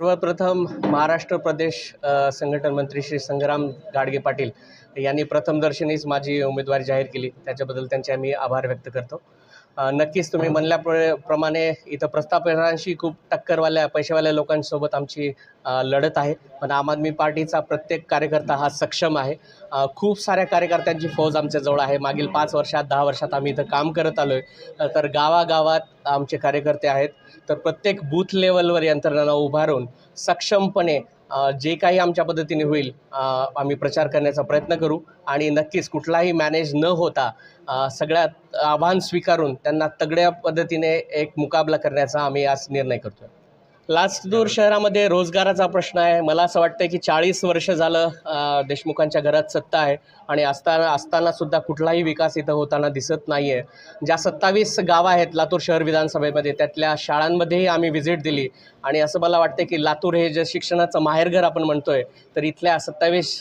सर्वप्रथम महाराष्ट्र प्रदेश संघटन मंत्री श्री संग्राम गाडगे पाटील यांनी प्रथमदर्शनीच माझी उमेदवारी जाहीर केली. त्याच्याबद्दल त्यांचे आम्ही आभार व्यक्त करतो. नक्कीच तुम्ही म्हणल्याप्र प्रमाणे इथं प्रस्थापितांशी खूप टक्करवाल्या पैशावाल्या लोकांसोबत आमची लढत आहे. पण आम आदमी पार्टीचा प्रत्येक कार्यकर्ता हा सक्षम आहे. खूप साऱ्या कार्यकर्त्यांची फौज आमच्याजवळ आहे. मागील पाच वर्षात दहा वर्षात आम्ही इथं काम करत आलो आहे तर गावागावात आमचे कार्यकर्ते आहेत. तर प्रत्येक बूथ लेवलवर यंत्रणा उभारून सक्षमपणे जे काही आमच्या पद्धतीने होईल आम्ही प्रचार करण्याचा प्रयत्न करू. आणि नक्कीच कुठलाही मॅनेज न होता सगळ्यात आव्हान स्वीकारून त्यांना तगड्या पद्धतीने एक मुकाबला करण्याचा आम्ही आज निर्णय करतो लाचदूर शहरामध्ये रोजगाराचा प्रश्न आहे. मला असं वाटतं की चाळीस वर्ष झालं देशमुखांच्या घरात सत्ता आहे आणि असताना असताना सुद्धा कुठलाही विकास इथं होताना दिसत नाही आहे ज्या सत्तावीस गावं आहेत लातूर शहर विधानसभेमध्ये त्यातल्या शाळांमध्येही आम्ही व्हिजिट दिली आणि असं मला वाटतं की लातूर हे जे शिक्षणाचं माहेरघर आपण म्हणतो आहे तर इथल्या सत्तावीस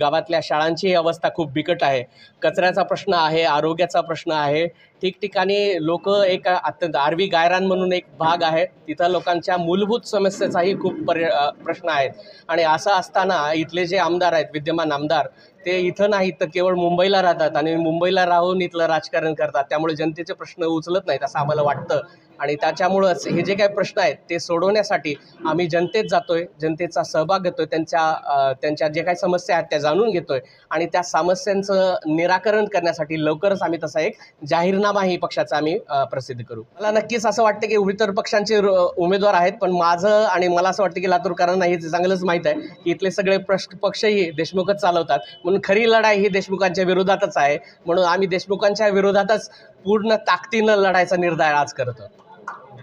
गावातल्या शाळांचीही अवस्था खूप बिकट आहे. कचऱ्याचा प्रश्न आहे आरोग्याचा प्रश्न आहे ठिकठिकाणी लोक एक अत्यंत आरवी गायरान म्हणून एक भाग आहे. तिथं लोकांच्या मूलभूत समस्याचाही खूप पर्य प्रश्न आहेत. आणि असं असताना इथले जे आमदार आहेत विद्यमान आमदार ते इथं नाहीत तर केवळ मुंबईला राहतात आणि मुंबईला राहून इथलं राजकारण करतात. त्यामुळे जनतेचे प्रश्न उचलत नाहीत असं आम्हाला वाटतं. आणि त्याच्यामुळंच हे जे काही प्रश्न आहेत ते सोडवण्यासाठी आम्ही जनतेत जातोय जनतेचा सहभाग घेतोय त्यांच्या त्यांच्या जे काही समस्या आहेत त्या जाणून घेतोय. आणि त्या समस्यांचं निराकरण करण्यासाठी लवकरच आम्ही तसा एक जाहीरनामाही पक्षाचा आम्ही प्रसिद्ध करू. मला नक्कीच असं वाटतं की इतर पक्षांचे उमेदवार आहेत पण माझं आणि मला असं वाटतं की लातूरकरांना हे चांगलंच माहीत आहे की इथले सगळे प्रश्न पक्षही देशमुखच चालवतात. म्हणून म्हणून खरी लढाई ही देशमुखांच्या विरोधातच आहे. म्हणून आम्ही देशमुखांच्या विरोधातच पूर्ण ताकदीनं लढायचा निर्धार आज करतो